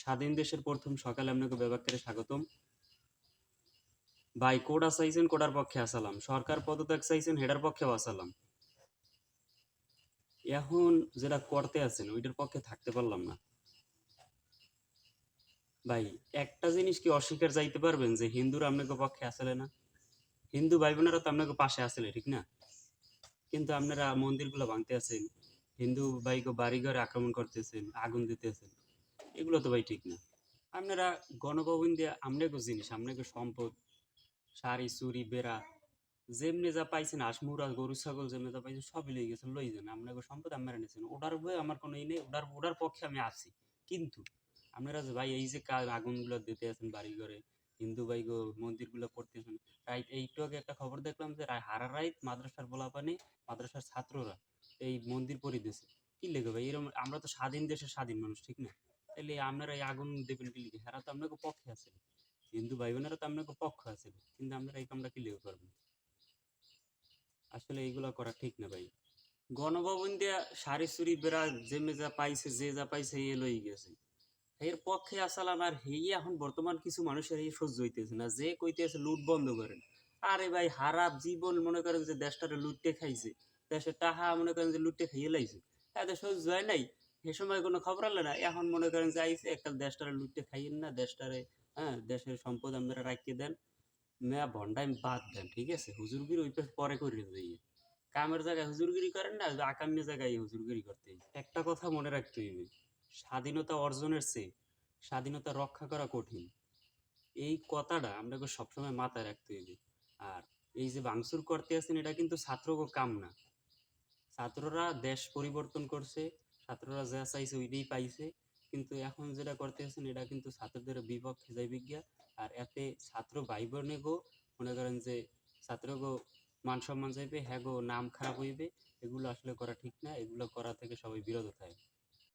স্বাধীন দেশের প্রথম সকালে আপনাকে ব্যবহারকারে স্বাগতম। ভাই, কোডা চাইছেন, কোডার পক্ষে আসালাম। সরকার পদত্যাগ চাইছেন, হেডার পক্ষেও আসালাম। এখন যেটা করতে আছেন, ওইটার পক্ষে থাকতে পারলাম না। ভাই, একটা জিনিস কি অস্বীকার যাইতে পারবেন যে হিন্দুরা আপনাকে পক্ষে আসলে না? হিন্দু ভাই বোনেরা তো আপনাকে পাশে আসলে, ঠিক না? কিন্তু আপনারা মন্দিরগুলো ভাঙতে আছেন হিন্দু ভাইকে বাড়িঘরে আক্রমণ করতেছেন, আগুন দিতেছেন। এগুলো তো ভাই ঠিক না। আপনারা গণভবন দিয়ে আপনাকে জিনিস আপনাকে সম্পদ, শাড়ি চুরি বেড়া, যেমনি যা পাইছেন আসমুরা গরু, ছাগল যেমনি যা পাইছেন, সবই লই গেছেন লই যান। আপনাকে সম্পদ আপনারা নিয়েছেন ওটার উপরে আমার কোনো ই নেই, ওটার ওটার পক্ষে আমি আছি। কিন্তু আপনারা যে ভাই এই যে কা- আগুনগুলো দিতে আছেন বাড়ি ঘরে হিন্দু ভাই গো মন্দিরগুলো করতেছেন রাইট, এইটু আগে একটা খবর দেখলাম যে হারা রাইত মাদ্রাসার বলাপানি মাদ্রাসার ছাত্ররা এই মন্দির পরি দিয়েছে কি লেগে ভাই এরকম আমরা তো স্বাধীন দেশের স্বাধীন মানুষ, ঠিক না? তাহলে আপনারা এই আগুন দেবেন কি লিখে হারা তো আপনাকে পক্ষে আছে। হিন্দু ভাই বোনেরা তো আপনাকে পক্ষ আছে। কিন্তু আপনারা এই কামটা কি লেগে করবেন? আসলে এইগুলা করা ঠিক না ভাই। গণভবন দিয়া সারি চুরি বেড়া যা পাইছে, যে যা পাইছে, এ লই গেছে। এর পক্ষে আসালাম আর হেই এখন বর্তমান কিছু মানুষের এই সহ্য হইতেছে না। যে কইতেছে লুট বন্ধ করেন। আরে ভাই, হারাপ জীবন মনে করেন যে দেশটারে লুটতে খাইছে। দেশের টাহা মনে করেন যে লুটতে খাইয়ে লাইছে। এত সহ্য হয় নাই। সে সময় কোনো খবর আলে না, এখন মনে করেন যে আইছে একটা দেশটারে লুটতে খাইয়েন না, দেশটারে হ্যাঁ দেশের সম্পদ আপনারা রাখিয়ে দেন। মেয়া ভন্ডাই বাদ দেন, ঠিক আছে? হুজুরগিরি ওই পরে করে যাইয়ে কামের জায়গায় হুজুরগিরি করেন না আকামের জায়গায় হুজুরগিরি করতে একটা কথা মনে রাখতে হইবে, স্বাধীনতা অর্জনের চেয়ে স্বাধীনতা রক্ষা করা কঠিন। এই কথাটা আপনাকে সবসময় মাথায় রাখতে হইবে। আর এই যে ভাঙচুর করতে আছেন, এটা কিন্তু ছাত্রকে কাম না। ছাত্ররা দেশ পরিবর্তন করছে ছাত্ররা যা চাইছে ওইটাই পাইছে। কিন্তু এখন যেটা করতে আছেন এটা কিন্তু ছাত্রদের বিপক্ষে যায় বিজ্ঞা। আর এতে ছাত্র ভাই বোনে গো মনে করেন যে ছাত্র গো মান সম্মান চাইবে হ্যাঁ গো নাম খারাপ হইবে, এগুলো আসলে করা ঠিক না। এগুলো করা থেকে সবাই বিরত থাকে।